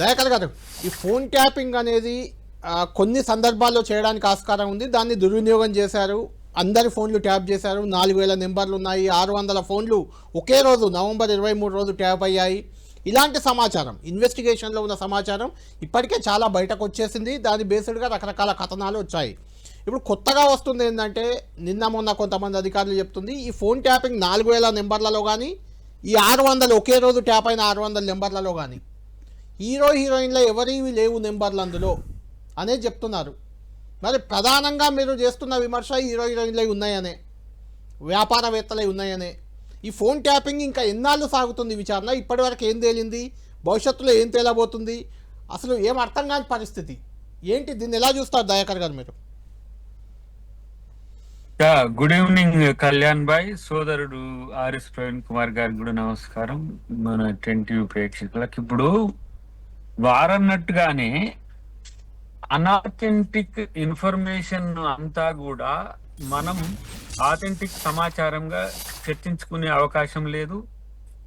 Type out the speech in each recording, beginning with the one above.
దయకలు కాదు ఈ phone tapping అనేది కొన్ని సందర్భాల్లో చేయడానికి ఆస్కారం ఉంది. దాన్ని దుర్వినియోగం చేశారు. అందరి ఫోన్లు ట్యాప్ చేశారు. నాలుగు వేల నెంబర్లు ఉన్నాయి. ఆరు వందల ఫోన్లు ఒకే రోజు నవంబర్ ఇరవై మూడు రోజు ట్యాప్ అయ్యాయి. ఇలాంటి సమాచారం ఇన్వెస్టిగేషన్లో ఉన్న సమాచారం ఇప్పటికే చాలా బయటకు వచ్చేసింది. దాని బేస్డ్గా రకరకాల కథనాలు వచ్చాయి. ఇప్పుడు కొత్తగా వస్తుంది ఏంటంటే నిన్న మొన్న కొంతమంది అధికారులు చెప్తుంది ఈ ఫోన్ ట్యాపింగ్ నాలుగు వేల నెంబర్లలో కానీ ఈ ఆరు వందలు ఒకే రోజు ట్యాప్ అయిన ఆరు వందల నెంబర్లలో కానీ హీరో హీరోయిన్లో ఎవరివి లేవు నెంబర్లు అందులో అనే చెప్తున్నారు. మరి ప్రధానంగా మీరు చేస్తున్న విమర్శ హీరో హీరోయిన్లై ఉన్నాయనే వ్యాపారవేత్తలే ఉన్నాయనే. ఈ ఫోన్ ట్యాపింగ్ ఇంకా ఎన్నాళ్ళు సాగుతుంది విచారణ? ఇప్పటివరకు ఏం తేలింది? భవిష్యత్తులో ఏం తేలబోతుంది? అసలు ఏం అర్థం కాని పరిస్థితి. ఏంటి దీన్ని ఎలా చూస్తారు దయాకర్ గారు మీరు? గుడ్ ఈవినింగ్ కళ్యాణ్ బాయ్ సోదరుడు ఆర్ఎస్ ప్రవీణ్ కుమార్ గారికి కూడా నమస్కారం. మన టెన్ టీవీ ప్రేక్షకులకు ఇప్పుడు వారన్నట్టుగానే అన్ఆథెంటిక్ ఇన్ఫర్మేషన్ అంతా కూడా మనం ఆథెంటిక్ సమాచారంగా చర్చించుకునే అవకాశం లేదు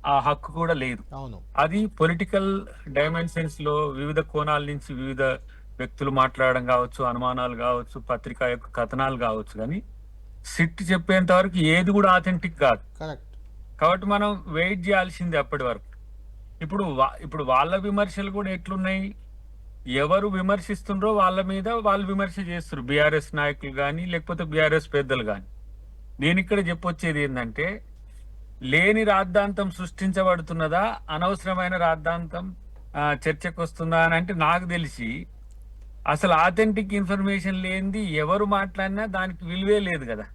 ఆ హక్కు కూడా లేదు. అది పొలిటికల్ డైమెన్షన్స్లో వివిధ కోణాల నుంచి వివిధ వ్యక్తులు మాట్లాడడం కావచ్చు అనుమానాలు కావచ్చు పత్రిక యొక్క కథనాలు కావచ్చు కానీ సిట్ చెప్పేంత వరకు ఏది కూడా ఆథెంటిక్ కాదు. కాబట్టి మనం వెయిట్ చేయాల్సిందే అప్పటి వరకు. ఇప్పుడు వా- ఇప్పుడు వాళ్ళ విమర్శలు కూడా ఎట్లున్నాయి? ఎవరు విమర్శిస్తుండ్రో వాళ్ళ మీద వాళ్ళు విమర్శ చేస్తారు. బీఆర్ఎస్ నాయకులు కానీ లేకపోతే బీఆర్ఎస్ పెద్దలు కానీ నేను ఇక్కడ చెప్పొచ్చేది ఏంటంటే లేని రాద్ధాంతం సృష్టించబడుతున్నదా? అనవసరమైన రాద్ధాంతం చర్చకు వస్తుందా అని అంటే నాకు తెలిసి అసలు ఆథెంటిక్ ఇన్ఫర్మేషన్ లేనిది ఎవరు మాట్లాడినా దానికి విలువే లేదు కదా.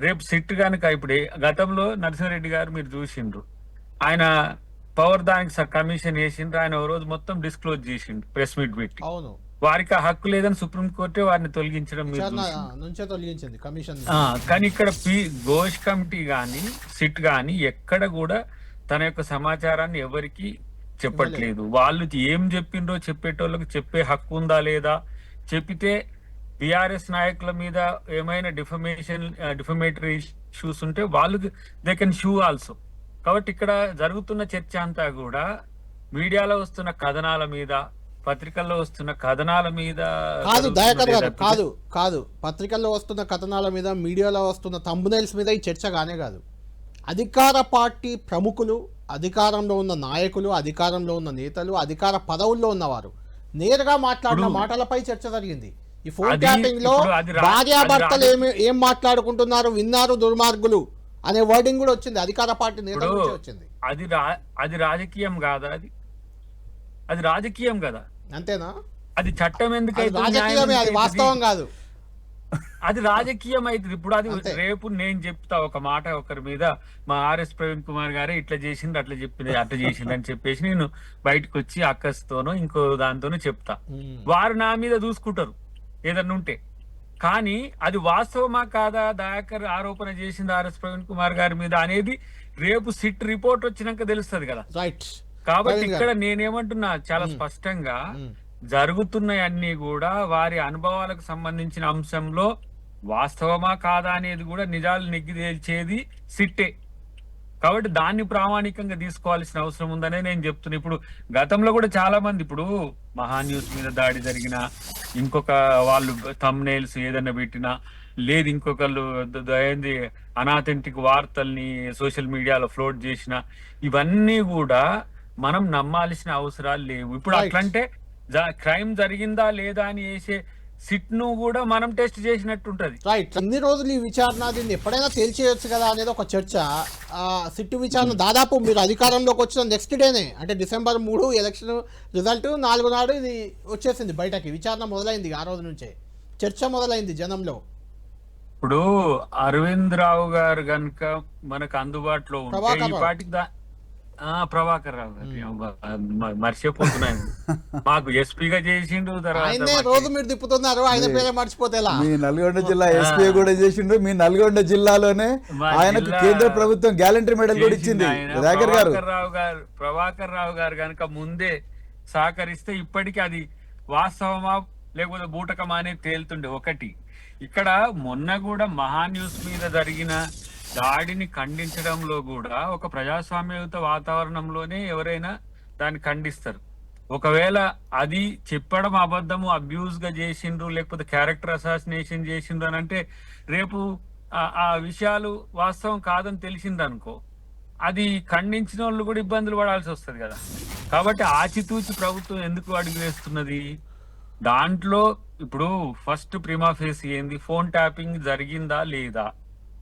రేపు సిట్ కనుక ఇప్పుడే గతంలో నరసింహారెడ్డి గారు మీరు చూసిండ్రు. ఆయన పవర్ దానికి స- కమిషన్ వేసిండ్రు ఆయన ఓ రోజు మొత్తం డిస్క్లోజ్ చేసిండు ప్రెస్ మీట్ పెట్టి. అవును. వారికి ఆ హక్కు లేదని సుప్రీంకోర్టే వారిని తొలగించడం. నుంచే తొలగించింది కమిషన్. కానీ ఇక్కడ పి ఘోష్ కమిటీ గాని సిట్ గాని ఎక్కడ కూడా తన యొక్క సమాచారాన్ని ఎవరికి చెప్పట్లేదు. వాళ్ళు ఏం చెప్పిండ్రో చెప్పేటోళ్ళకి చెప్పే హక్కు ఉందా లేదా? చెప్పితే బిఆర్ఎస్ నాయకుల మీద ఏమైనా డిఫమేషన్ డిఫమేటరీ ఇష్యూస్ ఉంటే వాళ్ళు దే కెన్ షూ ఆల్సో కాబట్టి ఇక్కడ జరుగుతున్న చర్చ అంతా కూడా మీడియాలో వస్తున్న కథనాల మీద పత్రికల్లో వస్తున్న కథనాల మీద కాదు దయాకర్ గారు కాదు కాదు. పత్రికల్లో వస్తున్న కథనాల మీద మీడియాలో వస్తున్న తంబునైల్స్ మీద ఈ చర్చ కానే కాదు. అధికార పార్టీ ప్రముఖులు అధికారంలో ఉన్న నాయకులు అధికారంలో ఉన్న నేతలు అధికార పదవుల్లో ఉన్నవారు నేరుగా మాట్లాడిన మాటలపై చర్చ జరిగింది. ఈ ఫోన్ ట్యాపింగ్లో భార్యాభర్తలు ఏమి ఏం మాట్లాడుకుంటున్నారు? విన్నారు దుర్మార్గులు. అనే వర్డింగ్ కూడా వచ్చింది. అధికార పార్టీ నేతల నుంచి వచ్చింది. అది అది రాజకీయం కాదా అది? అది రాజకీయం కదా. అంతేనా? అది చట్టం ఎందుకు రాజకీయమే అది? వాస్తవం కాదు. అది రాజకీయం అవుతుంది. ఇప్పుడు అది. రేపు నేను చెప్తా ఒక మాట ఒకరి మీద. మా ఆర్ఎస్ ప్రవీణ్ కుమార్ గారే ఇట్లా చేసింది అట్లా చెప్పింది అట్లా చేసింది అని చెప్పేసి నేను బయటకు వచ్చి అక్కస్తోనో ఇంకో దాంతోనో చెప్తా. వారు నా మీద చూసుకుంటారు ఏదన్నా ఉంటే. కానీ అది వాస్తవమా కాదా? దయాకర్ ఆరోపణ చేసింది ఆర్ఎస్ ప్రవీణ్ కుమార్ గారి మీద అనేది రేపు సిట్ రిపోర్ట్ వచ్చినాక తెలుస్తది కదా. రైట్ కాబట్టి. ఇక్కడ నేనేమంటున్నా చాలా స్పష్టంగా ఉమ్. జరుగుతున్నాయన్నీ కూడా వారి అనుభవాలకు సంబంధించిన అంశంలో వాస్తవమా కాదా అనేది కూడా నిజాలు నెగ్గి తేల్చేది సిట్టే. కాబట్టి దాన్ని ప్రామాణికంగా తీసుకోవాల్సిన అవసరం ఉందనే నేను చెప్తున్నా. ఇప్పుడు గతంలో కూడా చాలా మంది ఇప్పుడు మహా న్యూస్ మీద దాడి జరిగిన ఇంకొక వాళ్ళు తమ్నైల్స్ ఏదైనా పెట్టినా లేదు ఇంకొకళ్ళు ఏంది అనాథెంటిక్ వార్తల్ని సోషల్ మీడియాలో ఫ్లోట్ చేసిన ఇవన్నీ కూడా మనం నమ్మాల్సిన అవసరాలు లేవు ఇప్పుడు. అట్లంటే క్రైమ్ జరిగిందా లేదా అని వేసే సిట్ను కూడా మనం టెస్ట్ చేసినట్టు ఉంటది రైట్ ఇన్ని రోజులు ఈ విచారణ దీన్ని ఎప్పుడైనా తేల్చేయొచ్చు కదా అనేది ఒక చర్చ. ఆ, సిట్టు విచారణ దాదాపు మీరు అధికారంలోకి వచ్చిన నెక్స్ట్ డేనే అంటే డిసెంబర్ మూడు ఎలక్షన్ రిజల్ట్ నాలుగు నాడు ఇది వచ్చేసింది బయటకి. విచారణ మొదలైంది ఆ రోజు నుంచే. చర్చ మొదలైంది జనంలో. ఇప్పుడు అరవింద్ రావు గారు గనుక మనకు అందుబాటులో ఉంటే ఈ. పాటికి ప్రభాకర్ రావు మర్చిపోతున్నాను. మాకు ఎస్పీగా చేసిండు తర్వాత రోజు మీరు తిప్పుతున్నారు ఆయన పేరే మర్చిపోతే మీ నల్గొండ జిల్లా ఎస్పీ కూడా చేసిండు మీ నల్గొండ జిల్లాలోనే ఆయనకు కేంద్ర ప్రభుత్వం గ్యాలంటరీ మెడల్ కూడా ఇచ్చింది ఆయన. రాకర్ గారు. ప్రభాకర్ రావు గారు ప్రభాకర్ రావు గారు గనుక ముందే సహకరిస్తే ఇప్పటికీ అది వాస్తవమా లేకపోతే బూటకమా అనేది తేలుతుండే ఒకటి. ఇక్కడ మొన్న కూడా మహా న్యూస్ మీద జరిగిన దాడిని ఖండించడంలో కూడా ఒక ప్రజాస్వామ్యయుత వాతావరణంలోనే ఎవరైనా దాన్ని ఖండిస్తారు. ఒకవేళ అది చెప్పడం అబద్ధము అబ్యూజ్గా చేసిండ్రు లేకపోతే క్యారెక్టర్ అసాసినేషన్ చేసిండ్రు అని అంటే రేపు ఆ- విషయాలు వాస్తవం కాదని తెలిసిందనుకో అది ఖండించిన వాళ్ళు కూడా ఇబ్బందులు పడాల్సి వస్తుంది కదా. కాబట్టి ఆచితూచి ప్రభుత్వం ఎందుకు అడుగు వేస్తున్నది? దాంట్లో ఇప్పుడు ఫస్ట్ ప్రిమాఫేస్ ఏంది? ఫోన్ ట్యాపింగ్ జరిగిందా లేదా?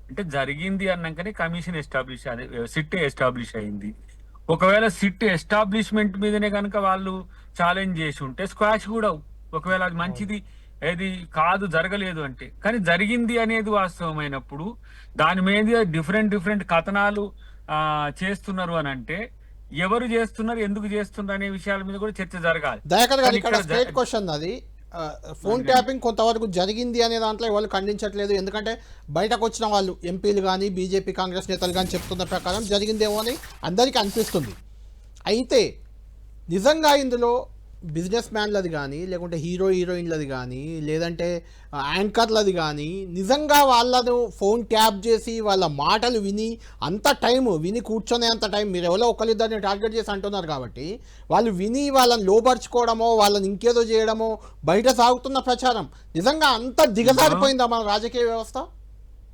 అంటే జరిగింది అన్నాకనే కమిషన్ ఎస్టాబ్లిష్ అదే సిట్ ఎస్టాబ్లిష్ అయింది. ఒకవేళ సిట్ ఎస్టాబ్లిష్మెంట్ మీదనే కనుక వాళ్ళు ఛాలెంజ్ చేసి ఉంటే స్క్వాష్ కూడా. ఒకవేళ అది మంచిది ఏది కాదు జరగలేదు అంటే. కానీ జరిగింది అనేది వాస్తవమైనప్పుడు దాని మీద డిఫరెంట్ డిఫరెంట్ కథనాలు ఆ, చేస్తున్నారు అని అంటే ఎవరు చేస్తున్నారు ఎందుకు చేస్తున్నారు అనే విషయాల మీద కూడా చర్చ జరగాలి. క్వశ్చన్ అది. ఫోన్ ట్యాపింగ్ కొంతవరకు జరిగింది అనే దాంట్లో ఎవరు ఖండించట్లేదు. ఎందుకంటే బయటకు వచ్చిన వాళ్ళు ఎంపీలు కానీ బీజేపీ కాంగ్రెస్ నేతలు కానీ చెప్తున్న ప్రకారం జరిగిందేమో అని అందరికీ అనిపిస్తుంది. అయితే నిజంగా ఇందులో బిజినెస్ మ్యాన్లది కానీ లేకుంటే హీరో హీరోయిన్లది కానీ లేదంటే యాంకర్లది కానీ నిజంగా వాళ్ళను ఫోన్ ట్యాప్ చేసి వాళ్ళ మాటలు విని అంత టైం విని కూర్చొనే అంత టైం మీరు ఎవరో ఒకరిద్దరిని టార్గెట్ చేసి అంటున్నారు కాబట్టి వాళ్ళు విని వాళ్ళని లోపరుచుకోవడమో వాళ్ళని ఇంకేదో చేయడమో బయట సాగుతున్న ప్రచారం. నిజంగా అంత దిగజారిపోయిందా మన రాజకీయ వ్యవస్థ?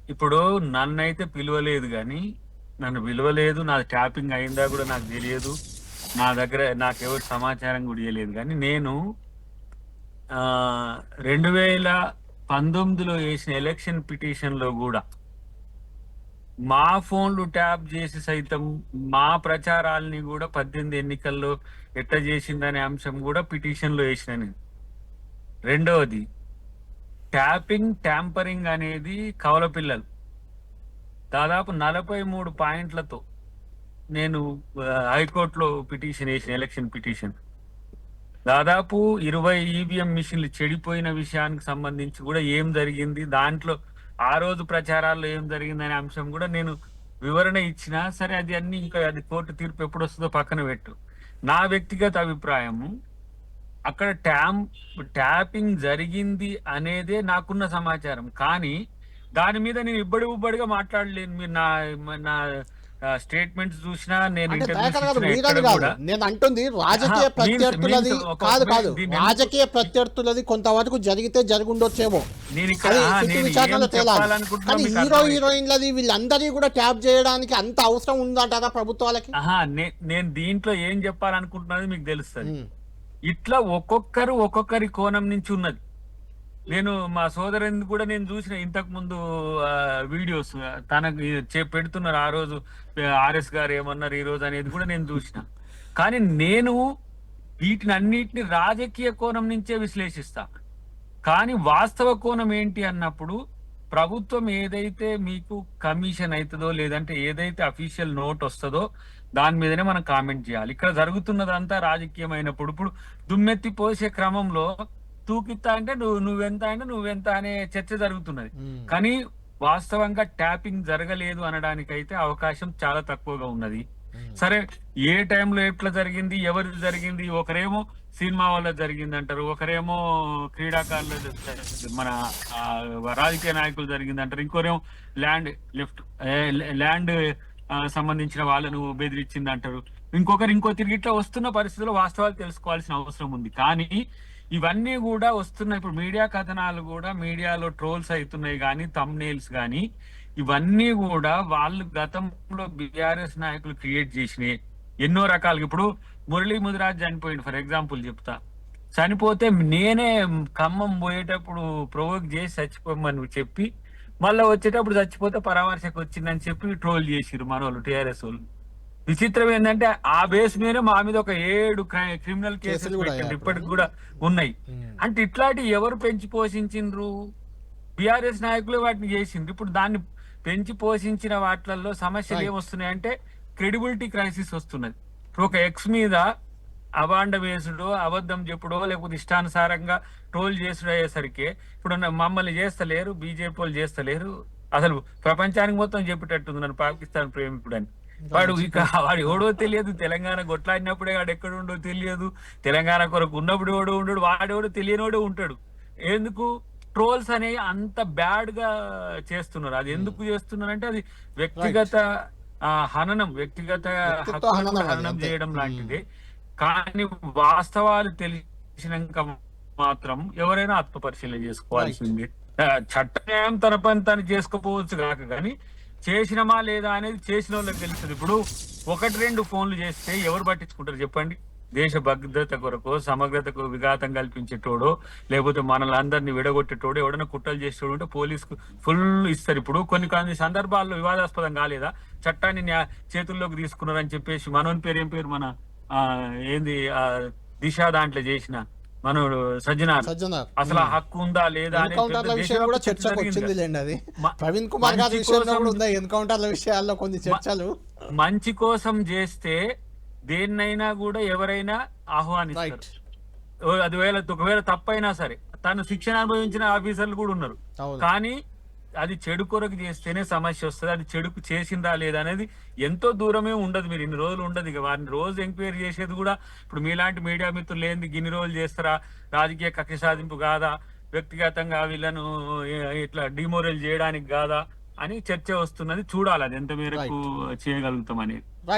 ఇప్పుడు నన్నైతే పిలవలేదు కానీ నన్ను పిలవలేదు నాది ట్యాపింగ్ అయిందా కూడా నాకు తెలియదు. నా దగ్గర నాకెవరు సమాచారం కూడా ఇవ్వలేదు కానీ నేను రెండు వేల పంతొమ్మిదిలో వేసిన ఎలక్షన్ పిటిషన్లో కూడా మా ఫోన్లు ట్యాప్ చేసి సైతం మా ప్రచారాల్ని కూడా పద్దెనిమిది ఎన్నికల్లో ఎట్లా చేసిందనే అంశం కూడా పిటిషన్లో వేసిన నేను. రెండవది ట్యాపింగ్ ట్యాంపరింగ్ అనేది కవల పిల్లలు. దాదాపు నలభై మూడు పాయింట్లతో నేను హైకోర్టులో పిటిషన్ వేసిన ఎలక్షన్ పిటిషన్. దాదాపు ఇరవై ఈవీఎం మిషన్లు చెడిపోయిన విషయానికి సంబంధించి కూడా ఏం జరిగింది దాంట్లో ఆ రోజు ప్రచారాల్లో ఏం జరిగింది అనే అంశం కూడా నేను వివరణ ఇచ్చినా సరే అది అన్ని ఇంకా అది కోర్టు తీర్పు ఎప్పుడు వస్తుందో పక్కన పెట్టు. నా వ్యక్తిగత అభిప్రాయము అక్కడ ట్యామ్ ట్యాపింగ్ జరిగింది అనేదే నాకున్న సమాచారం. కానీ దాని మీద నేను ఇబ్బడి ఉబ్బడిగా మాట్లాడలేను. మీరు నా నా స్టేట్మెంట్స్ చూసినా నేను నేను అంటుంది రాజకీయ ప్రత్యర్థులది కాదు కాదు. రాజకీయ ప్రత్యర్థులది కొంతవరకు జరిగితే జరుగుండొచ్చేమో. విచారణలో తేలాలి. కానీ హీరో. హీరోయిన్లది వీళ్ళందరినీ కూడా ట్యాప్ చేయడానికి అంత అవసరం ఉందంటారా ప్రభుత్వాలకి? నేను దీంట్లో ఏం చెప్పాలనుకుంటున్నది మీకు తెలుస్తుంది. ఇట్లా ఒక్కొక్కరు ఒక్కొక్కరి కోణం నుంచి ఉన్నది. నేను మా సోదరుని కూడా నేను చూసిన ఇంతకు ముందు వీడియోస్ తనకి చే- పెడుతున్నారు ఆ రోజు ఆర్ఎస్ గారు ఏమన్నారు ఈ రోజు అనేది కూడా నేను చూసిన. కానీ నేను వీటిని అన్నిటిని రాజకీయ కోణం నుంచే విశ్లేషిస్తా. కానీ వాస్తవ కోణం ఏంటి అన్నప్పుడు ప్రభుత్వం ఏదైతే మీకు కమిషన్ అవుతుందో లేదంటే ఏదైతే అఫీషియల్ నోట్ వస్తుందో దాని మీదనే మనం కామెంట్ చేయాలి. ఇక్కడ జరుగుతున్నదంతా రాజకీయమైనప్పుడు. ఇప్పుడు దుమ్మెత్తి పోసే క్రమంలో తూకిత్తా అంటే నువ్వు నువ్వెంత అంటే నువ్వెంత అనే చర్చ జరుగుతున్నది. కానీ వాస్తవంగా ట్యాపింగ్ జరగలేదు అనడానికైతే అవకాశం చాలా తక్కువగా ఉన్నది. సరే ఏ టైంలో ఎట్లా జరిగింది ఎవరు జరిగింది ఒకరేమో సినిమా వల్ల జరిగింది అంటారు ఒకరేమో క్రీడాకారులు మన రాజకీయ నాయకులు జరిగింది అంటారు ఇంకోరేమో ల్యాండ్ లెఫ్ట్ ల్యాండ్ సంబంధించిన వాళ్ళను బెదిరించింది అంటారు ఇంకొకరు ఇంకో తిరిగి ఇట్లా వస్తున్న పరిస్థితుల్లో వాస్తవాలు తెలుసుకోవాల్సిన అవసరం ఉంది. కానీ ఇవన్నీ కూడా వస్తున్నాయి. ఇప్పుడు మీడియా కథనాలు కూడా మీడియాలో ట్రోల్స్ అవుతున్నాయి కానీ తమ్నేల్స్ కానీ ఇవన్నీ కూడా వాళ్ళు గతంలో బీఆర్ఎస్ నాయకులు క్రియేట్ చేసినాయి. ఎన్నో రకాలుగా. ఇప్పుడు మురళీ ముదిరాజ్ చనిపోయింది ఫర్ ఎగ్జాంపుల్ చెప్తా. చనిపోతే నేనే ఖమ్మం పోయేటప్పుడు ప్రొవోక్ చేసి చచ్చిపోమని చెప్పి మళ్ళీ వచ్చేటప్పుడు చచ్చిపోతే పరామర్శకు వచ్చిందని చెప్పి ట్రోల్ చేసిరు మన వాళ్ళు టీఆర్ఎస్ వాళ్ళు. విచిత్రం ఏంటంటే ఆ బేస్ మీద మా మీద ఒక ఏడు క్రిమినల్ కేసులు. ఇప్పటికి కూడా ఉన్నాయి. అంటే ఇట్లాంటి ఎవరు పెంచి పోషించిండ్రు? బీఆర్ఎస్ నాయకులు వాటిని చేసిండ్రు. ఇప్పుడు దాన్ని పెంచి పోషించిన వాటిల్లో సమస్యలు Right. ఏమొస్తున్నాయంటే క్రెడిబిలిటీ క్రైసిస్ వస్తున్నది. ఇప్పుడు ఒక ఎక్స్ మీద అవాండ వేసుడో అబద్ధం చెప్పుడో లేకపోతే ఇష్టానుసారంగా ట్రోల్ చేసుడు అయ్యేసరికి ఇప్పుడు మమ్మల్ని చేస్తలేరు బీజేపీ వాళ్ళు చేస్తలేరు. అసలు ప్రపంచానికి మొత్తం చెప్పేటట్టుంది నన్ను పాకిస్తాన్ ప్రేమికుడు అని వాడు ఇక వాడు ఎవడో తెలియదు. తెలంగాణ కొట్లాడినప్పుడే వాడు ఎక్కడ ఉండో తెలియదు. తెలంగాణ కొరకు ఉన్నప్పుడు ఎవడో ఉండడు వాడెవడో తెలియనివాడే ఉంటాడు. ఎందుకు? ట్రోల్స్ అనేవి అంత బ్యాడ్గా చేస్తున్నారు. అది ఎందుకు చేస్తున్నారు అంటే అది వ్యక్తిగత హననం వ్యక్తిగత హననం. చేయడం లాంటిది. కానీ వాస్తవాలు తెలిసినాక మాత్రం ఎవరైనా ఆత్మ పరిశీలన చేసుకోవాల్సింది చట్ట న్యాయం తన పని తను చేసుకోపోవచ్చు కాక కానీ చేసినమా లేదా అనేది చేసిన వాళ్ళకి తెలుస్తుంది. ఇప్పుడు ఒకటి రెండు ఫోన్లు చేస్తే ఎవరు పట్టించుకుంటారు చెప్పండి? దేశ భద్రత కొరకు సమగ్రతకు విఘాతం కల్పించేటోడో లేకపోతే మనల్ని అందరినీ విడగొట్టేటోడు ఎవడైనా కుట్రలు చేసేటోడు ఉంటే పోలీసుకు ఫుల్ ఇస్తారు. ఇప్పుడు కొన్ని కొన్ని సందర్భాల్లో వివాదాస్పదం కాలేదా? చట్టాన్ని న్యా- చేతుల్లోకి తీసుకున్నారని చెప్పేసి మనోని పేరు ఏం పేరు? మన ఏంది? దిశ దాంట్లో చేసిన మనోడు సజ్జనార్ సజ్జనార్. అసలు ఆ హక్కు ఉందా లేదా ఎన్కౌంటర్ల విషయం కూడా చర్చకు వచ్చింది లేండి అది. ప్రవీణ్ కుమార్ గారి విషయంలో కూడా ఉన్నాయి ఎన్కౌంటర్ల విషయాల్లో కొన్ని చర్చలు? మంచి కోసం చేస్తే దేన్నైనా కూడా ఎవరైనా ఆహ్వానిస్తారు. అది వేళ ఒకవేళ తప్పైనా సరే. తను శిక్షణ అనుభవించిన ఆఫీసర్లు కూడా ఉన్నారు. కానీ అది చెడు కొరకు చేస్తేనే సమస్య వస్తుంది. అది చెడుకు చేసిందా లేదా అనేది ఎంతో దూరమే ఉండదు. మీరు ఇన్ని రోజులు ఉండదు. ఇక వారిని రోజు ఎంక్వైరీ చేసేది కూడా ఇప్పుడు మీలాంటి మీడియా మిత్రులు ఏంది గిన్ని రోజులు చేస్తారా? రాజకీయ కక్ష సాధింపు కాదా? వ్యక్తిగతంగా వీళ్ళను ఇట్లా డిమోరల్ చేయడానికి కాదా? అని చర్చ వస్తున్నది చూడాలి. అది ఎంత మేరకు చేయగలుగుతాం అనేది.